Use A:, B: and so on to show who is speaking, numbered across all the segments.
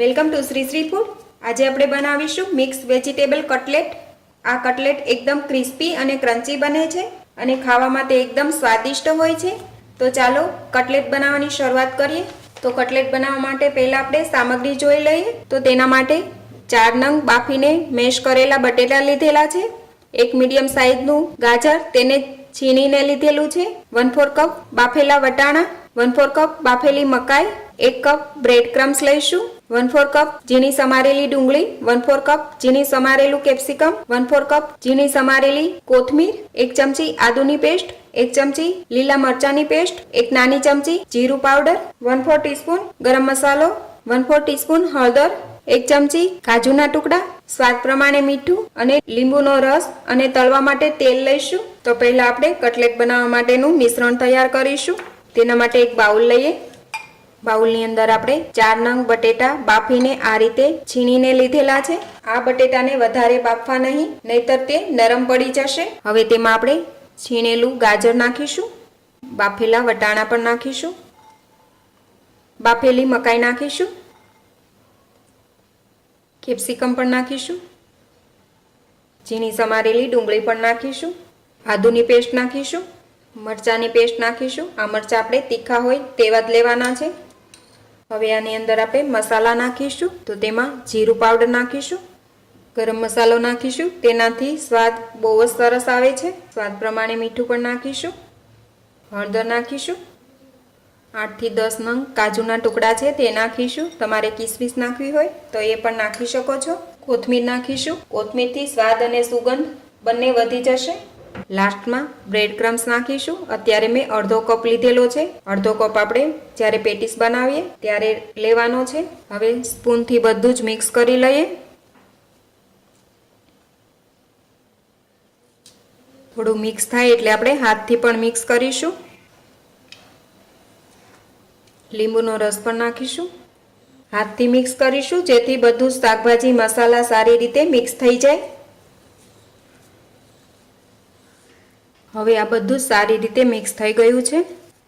A: Welcome to Shri Shri food. આજે આપણે બનાવીશું મિક્સ વેજીટેબલ કટલેટ. આ કટલેટ એકદમ ક્રિસ્પી અને ક્રન્ચી બને છે અને ખાવામાં તે એકદમ સ્વાદિષ્ટ હોય છે. તો ચાલો કટલેટ બનાવવાની શરૂઆત કરીએ. તો કટલેટ બનાવવા માટે પહેલાં આપણે સામગ્રી જોઈ લઈએ. તો તેના માટે ચાર નંગ બાફીને મેશ કરેલા બટેટા લીધેલા છે. એક મીડિયમ સાઇઝનું ગાજર તેને છીણીને લીધેલું છે. વન ફોર કપ બાફેલા વટાણા, વન ફોર કપ બાફેલી મકાઈ એક કપ બ્રેડ ક્રમ્સ લઈશું, વન ફોર કપ ઝીણી સમારેલી ડુંગળી, વન ફોર કપ ઝીણી સમારેલું કેપ્સિકમ, વન ફોર કપ ઝીણી સમારેલી કોથમીર, એક ચમચી આદુની પેસ્ટ, એક ચમચી લીલા મરચાની પેસ્ટ, એક નાની ચમચી જીરું પાવડર, વન ફોર ટીસ્પૂન ગરમ મસાલો, વન ફોર ટીસ્પૂન હળદર, એક ચમચી કાજુના ટુકડા, સ્વાદ પ્રમાણે મીઠું અને લીંબુનો રસ અને તળવા માટે તેલ લઈશું. તો પહેલા આપણે કટલેટ બનાવવા માટેનું મિશ્રણ તૈયાર કરીશું. તેના માટે એક બાઉલ લઈએ. બાઉલની અંદર આપણે ચાર નંગ બટેટા બાફીને આ રીતે છીણીને લીધેલા છે. આ બટેટાને વધારે બાફવા નહીં, નહીતર તે નરમ પડી જશે. હવે તેમાં આપણે છીણેલું ગાજર નાખીશું. બાફેલા વટાણા પણ નાખીશું. બાફેલી મકાઈ નાખીશું. કેપ્સિકમ પણ નાખીશું. ઝીણી સમારેલી ડુંગળી પણ નાખીશું. આદુની પેસ્ટ નાખીશું. મરચાંની પેસ્ટ નાખીશું. આ મરચાં આપણે તીખા હોય તેવા જ લેવાના છે. હવે આની અંદર આપણે મસાલા નાખીશું. તો તેમાં જીરું પાવડર નાખીશું. ગરમ મસાલો નાખીશું. તેનાથી સ્વાદ બહુ જ સરસ આવે છે. સ્વાદ પ્રમાણે મીઠું પણ નાખીશું. હળદર નાખીશું. આઠથી દસ નંગ કાજુના ટુકડા છે તે નાખીશું. તમારે કિસમિસ નાખવી હોય તો એ પણ નાખી શકો છો. કોથમીર નાખીશું. કોથમીરથી સ્વાદ અને સુગંધ બંને વધી જશે. લાસ્ટમાં બ્રેડ ક્રમ્સ નાખીશું. અત્યારે મેં અડધો કપ લીધેલો છે. અડધો કપ આપણે જ્યારે પેટીસ બનાવીએ ત્યારે લેવાનો છે. હવે સ્પૂનથી બધું જ મિક્સ કરી લઈએ. થોડું મિક્સ થાય એટલે આપણે હાથથી પણ મિક્સ કરીશું. લીંબુનો રસ પણ નાખીશું. હાથથી મિક્સ કરીશું જેથી બધું શાકભાજી, મસાલા સારી રીતે મિક્સ થઈ જાય. હવે આ બધું સારી રીતે મિક્સ થઈ ગયું છે.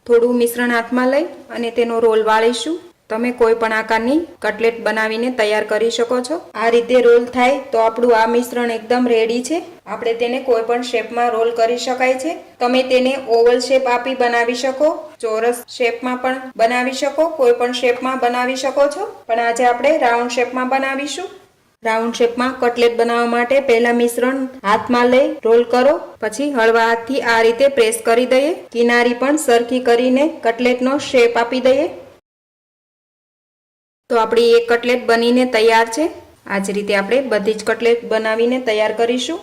A: થોડું મિશ્રણ હાથમાં લઈ અને તેનો રોલ વાળીશું. તમે કોઈ પણ આકારની કટલેટ બનાવીને તૈયાર કરી શકો છો. આ રીતે રોલ થાય તો આપણું આ મિશ્રણ એકદમ રેડી છે. આપણે તેને કોઈ પણ શેપમાં રોલ કરી શકાય છે. તમે તેને ઓવલ શેપ આપી બનાવી શકો, ચોરસ શેપમાં પણ બનાવી શકો, કોઈ પણ શેપમાં બનાવી શકો છો. પણ આજે આપણે રાઉન્ડ શેપમાં બનાવીશું. રાઉન્ડ શેપમાં કટલેટ બનાવવા માટે પહેલા મિશ્રણ હાથમાં લઈ રોલ કરો. પછી હળવા હાથથી આ રીતે પ્રેસ કરી દઈએ. કિનારી પણ સરખી કરીને કટલેટનો શેપ આપી દઈએ. તો આપણી એક કટલેટ બનીને તૈયાર છે. આ જ રીતે આપણે બધી જ કટલેટ બનાવીને તૈયાર કરીશું.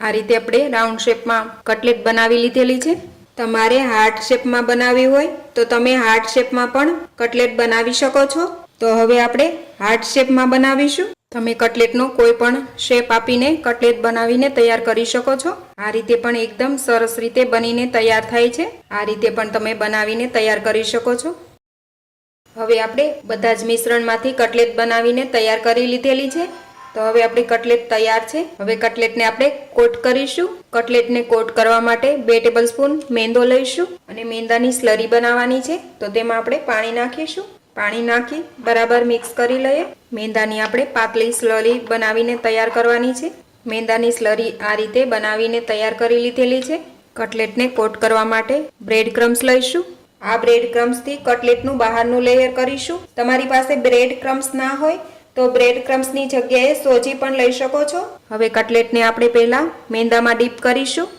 A: આ રીતે આપણે રાઉન્ડ શેપમાં કટલેટ બનાવી લીધેલી છે. તમારે હાર્ટ શેપમાં બનાવવી હોય તો તમે હાર્ટ શેપમાં પણ કટલેટ બનાવી શકો છો. તો હવે આપણે હાર્ટ શેપમાં બનાવીશું. તમે કટલેટનો કોઈ પણ શેપ આપીને કટલેટ બનાવીને તૈયાર કરી શકો છો. આ રીતે પણ એકદમ સરસ રીતે બનીને તૈયાર થાય છે. આ રીતે પણ તમે બનાવીને તૈયાર કરી શકો છો. હવે આપણે બધા જ મિશ્રણમાંથી કટલેટ બનાવીને તૈયાર કરી લીધેલી છે. તો હવે આપણી કટલેટ તૈયાર છે. હવે કટલેટને આપણે કોટ કરીશું. કટલેટને કોટ કરવા માટે બે ટેબલ સ્પૂન મેંદો લઈશું અને મેંદાની સ્લરી બનાવવાની છે. તો તેમાં આપણે પાણી નાખીશું. પાણી નાખી બરાબર મિક્સ કરી લઈએ. મેંદાની આપણે પાતળી સ્લરી બનાવીને તૈયાર કરવાની છે. મેંદાની સ્લરી આ રીતે બનાવીને તૈયાર કરી લીધેલી છે. કટલેટને કોટ કરવા માટે બ્રેડ ક્રમ્સ લઈશું. આ બ્રેડ ક્રમ્સથી કટલેટનું બહારનું લેયર કરીશું. તમારી પાસે બ્રેડ ક્રમ્સ ના હોય તો બ્રેડ ક્રમ્સની જગ્યાએ સોજી પણ લઈ શકો છો. હવે કટલેટને આપણે પહેલાં મેંદામાં ડીપ કરીશું.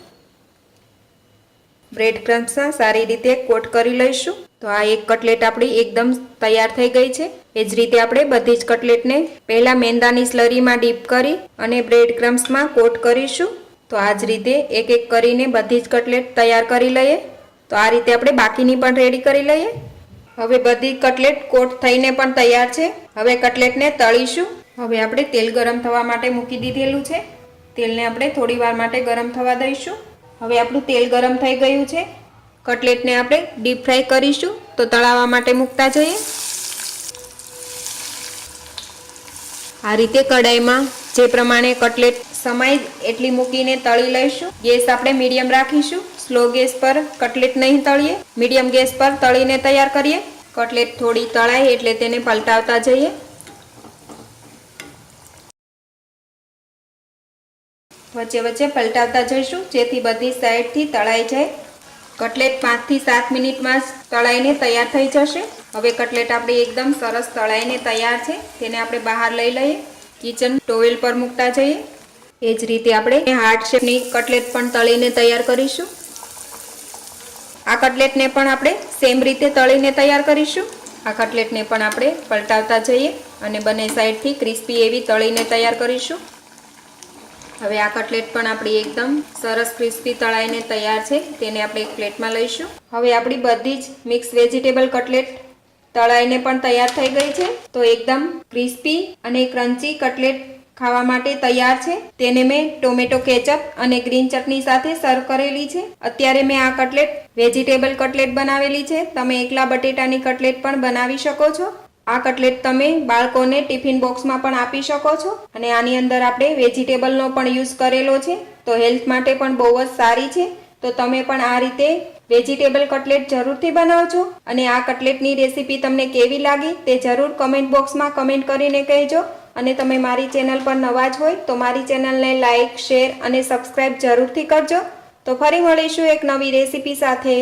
A: બ્રેડ ક્રમ્સના સારી રીતે કોટ કરી લઈશું. તો આ એક કટલેટ આપણી એકદમ તૈયાર થઈ ગઈ છે. એ જ રીતે આપણે બધી જ કટલેટને પહેલાં મેંદાની સ્લરીમાં ડીપ કરી અને બ્રેડ ક્રમ્સમાં કોટ કરીશું. તો આ જ રીતે એક એક કરીને બધી જ કટલેટ તૈયાર કરી લઈએ. તો આ રીતે આપણે બાકીની પણ રેડી કરી લઈએ. હવે બધી કટલેટ કોટ થઈને પણ તૈયાર છે. હવે કટલેટને તળીશું. હવે આપણે તેલ ગરમ થવા માટે મૂકી દીધેલું છે. તેલને આપણે થોડી વાર માટે ગરમ થવા દઈશું. હવે આપણું તેલ ગરમ થઈ ગયું છે. કટલેટને આપણે ડીપ ફ્રાય કરીશું. તો તળાવવા માટે મૂકતા જઈએ. આ રીતે કડાઈમાં જે પ્રમાણે કટલેટ સમાય એટલી મૂકીને તળી લઈશું. ગેસ આપણે મીડિયમ રાખીશું. સ્લો ગેસ પર કટલેટ નહીં તળીએ. મીડિયમ ગેસ પર તળીને તૈયાર કરીએ. કટલેટ થોડી તળાય એટલે તેને પલટાવતા જઈએ. વચ્ચે વચ્ચે પલટાવતા જઈશું. જેથી બધી સાઈડથી તળાઈ જાય. કટલેટ પાંચથી સાત મિનિટમાં તળાઈને તૈયાર થઈ જશે. હવે કટલેટ આપણે એકદમ સરસ તળાઈને તૈયાર છે. તેને આપણે બહાર લઈ લઈએ. કિચન ટોવેલ પર મૂકતા જઈએ. એ જ રીતે આપણે હાર્ટ શેપની કટલેટ પણ તળીને તૈયાર કરીશું. આ કટલેટને પણ આપણે સેમ રીતે તળીને તૈયાર કરીશું. આ કટલેટને પણ આપણે પલટાવતા જઈએ અને બંને સાઈડથી ક્રિસ્પી એવી તળીને તૈયાર કરીશું. હવે આ કટલેટ પણ આપણી એકદમ સરસ ક્રિસ્પી તળાઈને તૈયાર છે, તેને આપણે એક પ્લેટમાં લઈશું. હવે આપણી બધી જ મિક્સ વેજીટેબલ કટલેટ તળાઈને પણ તૈયાર થઈ ગઈ છે. તો એકદમ ક્રિસ્પી અને ક્રન્ચી કટલેટ ખાવા માટે તૈયાર છે. તેને મેં ટોમેટો કેચઅપ અને ગ્રીન ચટણી સાથે સર્વ કરેલી છે. અત્યારે મેં આ કટલેટ વેજીટેબલ કટલેટ બનાવેલી છે. તમે એકલા બટેટાની કટલેટ પણ બનાવી શકો છો. આ કટલેટ તમે બાળકોને ટિફિન બોક્સમાં પણ આપી શકો છો અને આની અંદર આપણે વેજીટેબલનો પણ યુઝ કરેલો છે. તો હેલ્થ માટે પણ બહુ જ સારી છે. તો તમે પણ આ રીતે વેજીટેબલ કટલેટ જરૂરથી બનાવજો અને આ કટલેટની રેસીપી તમને કેવી લાગી તે જરૂર કમેન્ટ બોક્સમાં કમેન્ટ કરીને કહેજો. અને તમે મારી ચેનલ પર નવા જ હોય તો મારી ચેનલને લાઇક શેર અને સબસ્ક્રાઈબ જરૂરથી કરજો. તો ફરી મળીશું એક નવી રેસીપી સાથે.